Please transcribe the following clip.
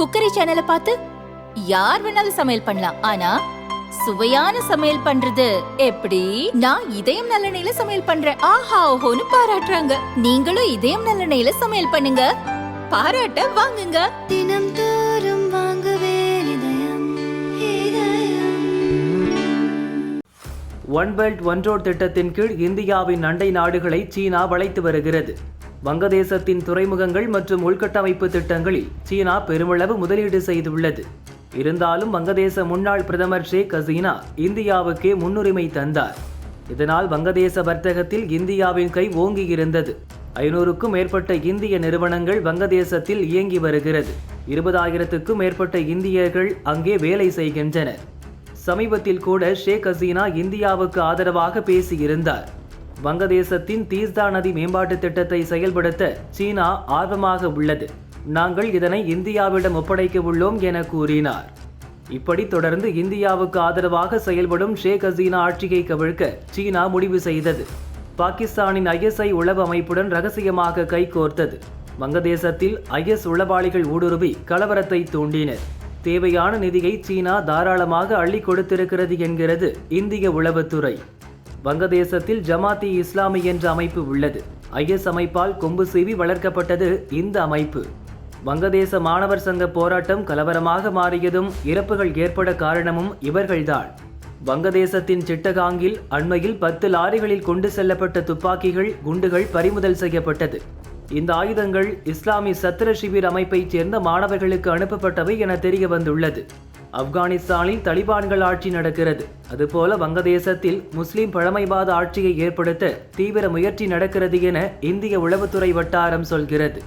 Cookery சேனலை பார்த்து யார் வேணாலும் சமையல் பண்ணலாம். ஆனா சுவையான சமையல் பண்றது எப்படி? நான் இதயம் நல்லெண்ணெயில சமையல் பண்றேன். ஆஹா ஓஹோன்னு பாராட்டுறாங்க. நீங்களும் இதயம் நல்லெண்ணெயில சமையல் பண்ணுங்க. பாராட்ட வாங்குங்க. தினம் தோறும் வாங்குவே இதயம் இதயம். ஒன் பெல்ட் ஒன் ரோட் திட்டத்தின் கீழ் இந்தியாவின் அண்டை நாடுகளை சீனா வளைத்து வருகிறது. வங்கதேசத்தின் துறைமுகங்கள் மற்றும் உள்கட்டமைப்பு திட்டங்களில் சீனா பெருமளவு முதலீடு செய்துள்ளது. இருந்தாலும் வங்கதேச முன்னாள் பிரதமர் ஷேக் ஹசீனா இந்தியாவுக்கே முன்னுரிமை தந்தார். இதனால் வங்கதேச வர்த்தகத்தில் இந்தியாவின் கை ஓங்கி இருந்தது. ஐநூறுக்கும் மேற்பட்ட இந்திய நிறுவனங்கள் வங்கதேசத்தில் இயங்கி வருகிறது. இருபதாயிரத்துக்கும் மேற்பட்ட இந்தியர்கள் அங்கே வேலை செய்கின்றனர். சமீபத்தில் கூட ஷேக் ஹசீனா இந்தியாவுக்கு ஆதரவாக பேசியிருந்தார். வங்கதேசத்தின் தீஸ்தா நதி மேம்பாட்டு திட்டத்தை செயல்படுத்த சீனா ஆர்வமாக உள்ளது. நாங்கள் இதனை இந்தியாவிடம் ஒப்படைக்க உள்ளோம் என கூறினார். இப்படி தொடர்ந்து இந்தியாவுக்கு ஆதரவாக செயல்படும் ஷேக் ஹசீனா ஆட்சியை கவிழ்க்க சீனா முடிவு செய்தது. பாகிஸ்தானின் ஐஎஸ்ஐ உளவு அமைப்புடன் ரகசியமாக கைகோர்த்தது வங்கதேசத்தில் ஐஎஸ் உளவாளிகள் ஊடுருவி கலவரத்தை தூண்டினர். தேவையான நிதியை சீனா தாராளமாக அள்ளி கொடுத்திருக்கிறது என்கிறது இந்திய உளவுத்துறை. வங்கதேசத்தில் ஜமாத்தி இஸ்லாமி என்ற அமைப்பு உள்ளது. ஐஎஸ் அமைப்பால் கொம்பு சீவி வளர்க்கப்பட்டது இந்த அமைப்பு. வங்கதேச மாணவர் சங்க போராட்டம் கலவரமாக மாறியதும் இறப்புகள் ஏற்பட காரணமும் இவர்கள்தான். வங்கதேசத்தின் சிட்டகாங்கில் அண்மையில் பத்து லாரிகளில் கொண்டு செல்லப்பட்ட துப்பாக்கிகள் குண்டுகள் பறிமுதல் செய்யப்பட்டது. இந்த ஆயுதங்கள் இஸ்லாமிய சத்திர சிபிர் அமைப்பைச் சேர்ந்த மாணவர்களுக்கு அனுப்பப்பட்டவை என தெரிய வந்துள்ளது. ஆப்கானிஸ்தானில் தலிபான்கள் ஆட்சி நடக்கிறது. அதுபோல வங்கதேசத்தில் முஸ்லிம் பழமைவாத ஆட்சியை ஏற்படுத்த தீவிர முயற்சி நடக்கிறது என இந்திய உளவுத்துறை வட்டாரம் சொல்கிறது.